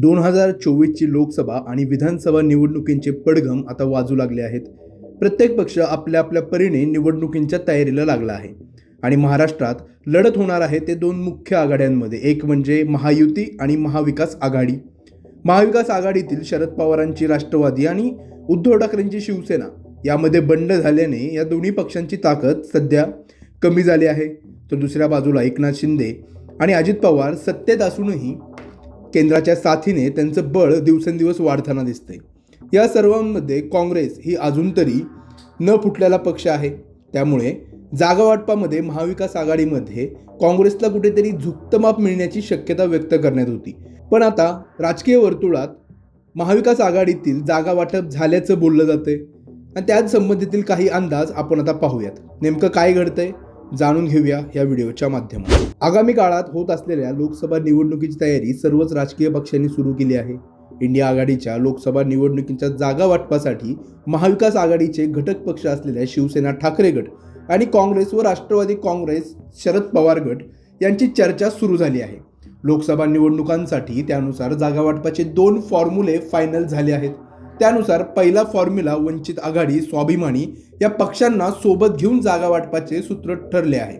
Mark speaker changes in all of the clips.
Speaker 1: दोन हजार चोवीसची लोकसभा आणि विधानसभा निवडणुकींचे पडघम आता वाजू लागले आहेत. प्रत्येक पक्ष आपल्या आपल्या परीने निवडणुकींच्या तयारीला लागला आहे. आणि महाराष्ट्रात लढत होणार आहे ते दोन मुख्य आघाड्यांमध्ये. एक म्हणजे महायुती आणि महाविकास आघाडी. महाविकास आघाडीतील शरद पवारांची राष्ट्रवादी आणि उद्धव ठाकरेंची शिवसेना यामध्ये बंड झाल्याने या दोन्ही पक्षांची ताकद सध्या कमी झाली आहे. तर दुसऱ्या बाजूला एकनाथ शिंदे आणि अजित पवार सत्तेत असूनही केंद्राच्या साथीने त्यांचं बळ दिवसेंदिवस वाढताना दिसते या सर्वांमध्ये काँग्रेस ही अजून तरी न फुटलेला पक्ष आहे. त्यामुळे जागावाटपामध्ये महाविकास आघाडीमध्ये काँग्रेसला कुठेतरी झुकतं माप मिळण्याची शक्यता व्यक्त करण्यात होती. पण आता राजकीय वर्तुळात महाविकास आघाडीतील जागा वाटप झाल्याचं बोललं जातंय. आणि त्याच संबंधितील काही अंदाज आपण आता पाहूयात. नेमकं काय घडतंय? जाणून घेऊया या व्हिडिओच्या माध्यमातून. आगामी काळात होत असलेल्या लोकसभा निवडणुकीची तयारी सर्वच राजकीय पक्षांनी सुरू केली आहे. इंडिया आघाडीच्या लोकसभा निवडणुकीच्या जागा वाटपासाठी महाविकास आघाडीचे घटक पक्ष असलेल्या शिवसेना ठाकरे गट आणि काँग्रेस व राष्ट्रवादी काँग्रेस शरद पवार गट यांची चर्चा सुरू झाली आहे. लोकसभा निवडणुकांसाठी त्यानुसार जागा वाटपाचे दोन फॉर्म्युले फायनल झाले आहेत. त्यानुसार पहिला फॉर्म्युला वंचित आघाडी स्वाभिमानी या पक्षांना सोबत घेऊन जागा वाटपाचे सूत्र ठरले आहे.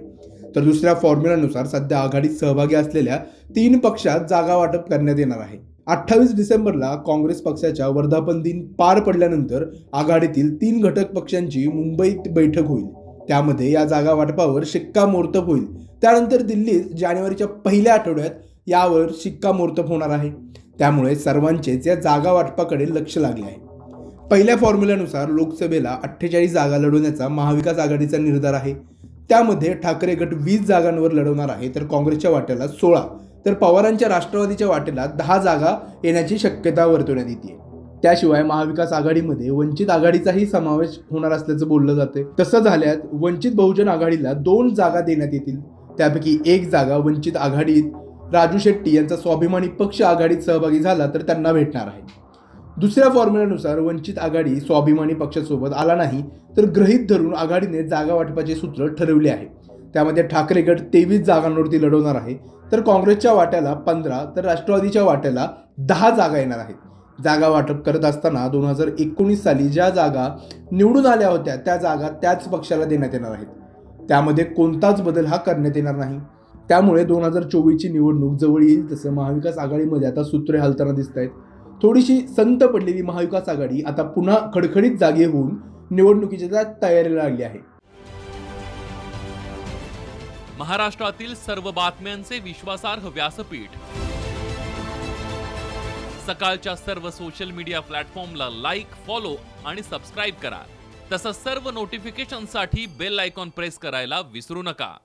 Speaker 1: तर दुसऱ्या फॉर्म्युलानुसार सध्या आघाडीत सहभागी असलेल्या तीन पक्षात जागा वाटप करण्यात येणार आहे. अठ्ठावीस डिसेंबरला काँग्रेस पक्षाच्या वर्धापन दिन पार पडल्यानंतर आघाडीतील तीन घटक पक्षांची मुंबईत बैठक होईल. त्यामध्ये या जागा वाटपावर शिक्कामोर्तब होईल. त्यानंतर दिल्लीत जानेवारीच्या पहिल्या आठवड्यात यावर शिक्कामोर्तब होणार आहे. त्यामुळे सर्वांचेच या जागा वाटपाकडे लक्ष लागले आहे. पहिल्या फॉर्म्युल्यानुसार लोकसभेला अठ्ठेचाळीस जागा लढवण्याचा महाविकास आघाडीचा निर्धार आहे. त्यामध्ये ठाकरे गट वीस जागांवर लढवणार आहे तर काँग्रेसच्या वाट्याला सोळा तर पवारांच्या राष्ट्रवादीच्या वाटेला दहा जागा येण्याची शक्यता वर्तवण्यात येते. त्याशिवाय महाविकास आघाडीमध्ये वंचित आघाडीचाही समावेश होणार असल्याचं बोललं जाते तसं झाल्यास वंचित बहुजन आघाडीला दोन जागा देण्यात येतील. त्यापैकी एक जागा वंचित आघाडीत राजू शेट्टी यांचा स्वाभिमानी पक्ष आघाडीत सहभागी झाला तर त्यांना भेटणार आहे. दुसऱ्या फॉर्म्युल्यानुसार वंचित आघाडी स्वाभिमानी पक्षासोबत आला नाही तर गृहीत धरून आघाडीने जागा वाटपाचे सूत्र ठरवले आहे. त्यामध्ये ठाकरे गट तेवीस जागांवरती लढवणार आहे तर काँग्रेसच्या वाट्याला पंधरा तर राष्ट्रवादीच्या वाट्याला दहा जागा येणार आहेत. जागा वाटप करत असताना दोन हजार एकोणीस साली ज्या जागा निवडून आल्या होत्या त्या जागा त्याच पक्षाला देण्यात येणार आहेत. त्यामध्ये कोणताच बदल हा करण्यात येणार नाही. त्यामुळे दोन हजार चोवीसची निवडणूक जवळ येईल तसं महाविकास आघाडीमध्ये आता सूत्रे हलताना दिसत आहेत थोडीशी संत पडलेली महाविकास आघाडी आता पुन्हा खडखडीत जागे होऊन निवडणुकीच्या तयारीला लागली आहे.
Speaker 2: महाराष्ट्रातील सर्व बातम्यांचे विश्वासार्ह व्यासपीठ. सकाळच्या सर्व सोशल मीडिया प्लॅटफॉर्मला लाईक फॉलो आणि सबस्क्राईब करा. तसंच सर्व नोटिफिकेशनसाठी बेल आयकॉन प्रेस करायला विसरू नका.